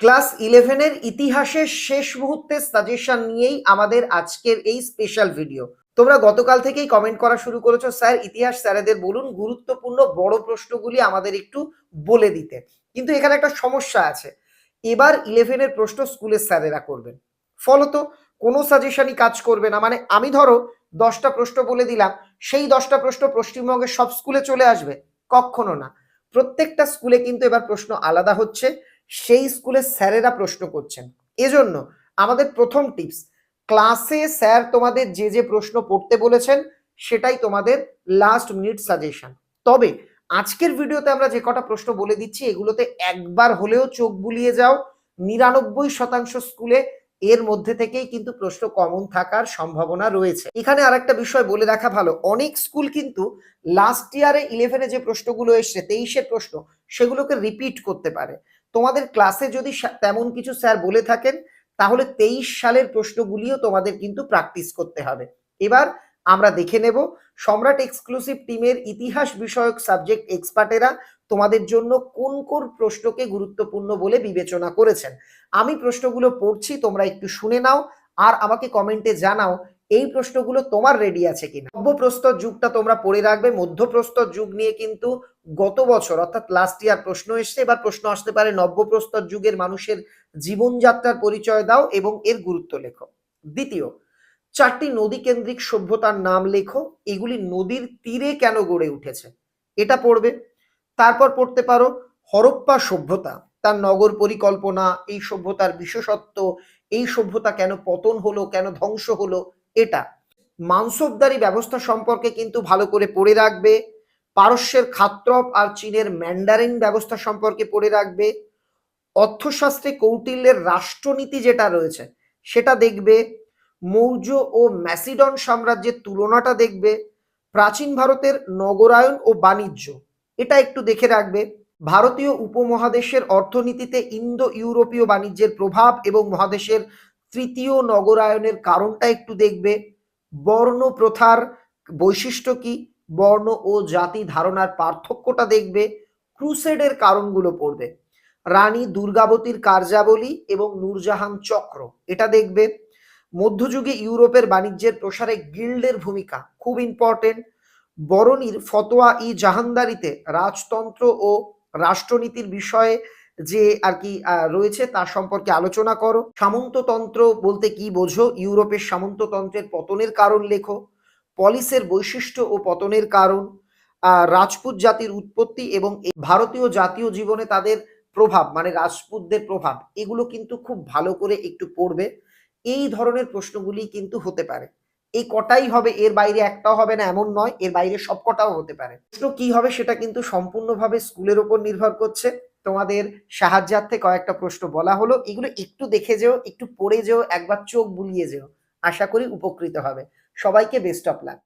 Class ইলেভেনের ইতিহাসের শেষ মুহূর্তের সাজেশন নিয়েই আমাদের আজকের এই স্পেশাল ভিডিও তোমরা গতকাল থেকেই কমেন্ট করা শুরু করেছ, স্যার, ইতিহাস স্যারেদের বলুন গুরুত্বপূর্ণ বড় প্রশ্নগুলি আমাদের একটু বলে দিতে। কিন্তু এখানে একটা সমস্যা আছে। এবার ইলেভেনের প্রশ্ন স্কুলের স্যারেরা করবেন। ফলত, কোনো সাজেশনই কাজ করবে না। মানে আমি ধরো, দশটা প্রশ্ন বলে দিলাম, সেই দশটা প্রশ্ন পশ্চিমবঙ্গের সব স্কুলে চলে আসবে? কখনো না। প্রত্যেকটা স্কুলে কিন্তু এবার প্রশ্ন আলাদা হচ্ছে। সেই স্কুলের স্যারেরা প্রশ্ন করছেন। এজন্য আমাদের প্রথম টিপস, ক্লাসে স্যার তোমাদের যে যে প্রশ্ন পড়তে বলেছেন, সেটাই তোমাদের লাস্ট মিনিট সাজেশন তবে আজকের ভিডিওতে আমরা যে কটা প্রশ্ন বলে দিচ্ছি, এগুলোতে একবার হলেও চোখ বুলিয়ে যাও। নিরানব্বই শতাংশ স্কুলে এর মধ্যে থেকেই কিন্তু প্রশ্ন কমন থাকার সম্ভাবনা রয়েছে। এখানে আরেকটা বিষয় বলে রাখা ভালো, অনেক স্কুল কিন্তু লাস্ট ইয়ারে ইলেভেনে যে প্রশ্নগুলো এসছে, তেইশের প্রশ্ন, সেগুলোকে রিপিট করতে পারে। তোমাদের ক্লাসে যদি তেমন কিছু স্যার বলে থাকেন, তাহলে তেইশ সালের প্রশ্নগুলিও তোমাদের কিন্তু প্র্যাকটিস করতে হবে। এবার আমরা দেখে নেব, সম্রাট এক্সক্লুসিভ টিমের ইতিহাস বিষয়ক সাবজেক্ট এক্সপার্টেরা তোমাদের জন্য কোন কোন প্রশ্নকে গুরুত্বপূর্ণ বলে বিবেচনা করেছেন। আমি প্রশ্নগুলো পড়ছি, তোমরা একটু শুনে নাও, আর আমাকে কমেন্টে জানাও এই প্রশ্নগুলো তোমার রেডি আছে কিনা? নব্যপ্রস্তর যুগটা তোমরা পড়ে রাখবে। মধ্যপ্রস্তর যুগ নিয়ে কিন্তু গত বছর, অর্থাৎ লাস্ট ইয়ার প্রশ্ন এসছে। এবার প্রশ্ন আসতে পারে নব্যপ্রস্তর যুগের মানুষের জীবনযাত্রার পরিচয় দাও এবং এর গুরুত্ব লেখো। দ্বিতীয়, চারটি নদী কেন্দ্রিক সভ্যতার নাম লেখো। এগুলি নদীর তীরে কেন গড়ে উঠেছে? এটা পড়বে। তারপর পড়তে পারো, হরপ্পা সভ্যতা, তার নগর পরিকল্পনা, এই সভ্যতার বিশেষত্ব, এই সভ্যতা কেন পতন হলো, কেন ধ্বংস হলো এটা। মানসবদারি ব্যবস্থা সম্পর্কে কিন্তু ভালো করে পড়ে রাখবে। পারস্যের খাত্রপ আর চীনের ম্যান্ডারিন ব্যবস্থা সম্পর্কে পড়ে রাখবে। অর্থশাস্ত্রে কৌটিল্যের রাষ্ট্রনীতি যেটা রয়েছে, সেটা দেখবে। মৌর্য ও ম্যাসিডন সাম্রাজ্যের তুলনাটা দেখবে। প্রাচীন ভারতের নগরায়ন ও বাণিজ্য, এটা একটু দেখে রাখবে। ভারতীয় উপমহাদেশের অর্থনীতিতে ইন্দো ইউরোপীয় বাণিজ্যের প্রভাব এবং মহাদেশের তৃতীয় নগরায়নের কারণটা একটু দেখবে। বর্ণ প্রথার বৈশিষ্ট্য কি? বর্ণ ও জাতি ধারণার পার্থক্যটা দেখবে। ক্রুসেডের কারণগুলো পড়বে। রানী দুর্গাবতীর কার্যাবলী এবং নূরজাহান চক্র, এটা দেখবে। মধ্যযুগে ইউরোপের বাণিজ্যের প্রসারে গিল্ডের ভূমিকা, খুব ইম্পর্টেন্ট বরণীর ফতোয়া ই জাহানদারিতে রাজতন্ত্র ও রাষ্ট্রনীতির বিষয়ে যে আর কি রয়েছে তার সম্পর্কে আলোচনা করো। সামন্ততন্ত্র বলতে কি বোঝো? ইউরোপের সামন্ততন্ত্রের পতনের কারণ লেখো। পলিসের বৈশিষ্ট্য ও পতনের কারণ। রাজপুত জাতির উৎপত্তি এবং ভারতীয় জাতীয় জীবনে তাদের প্রভাব মানে রাজপুতদের প্রভাব, এগুলো কিন্তু খুব ভালো করে একটু পড়বে। এই ধরনের প্রশ্নগুলি কিন্তু হতে পারে। এই কটাই হবে, এর বাইরে একটাও হবে না, এমন নয়, এর বাইরে সব কটাও হতে পারে। প্রশ্ন কি হবে সেটা কিন্তু সম্পূর্ণভাবে স্কুলের ওপর নির্ভর করছে। তোমাদের সাহায্যার্থে কয়েকটা প্রশ্ন বলা হলো। এগুলো একটু দেখে যেও, একটু পড়ে যেও, একবার চোখ বুলিয়ে যেও। আশা করি উপকৃত হবে। সবাইকে বেস্ট অফ লাক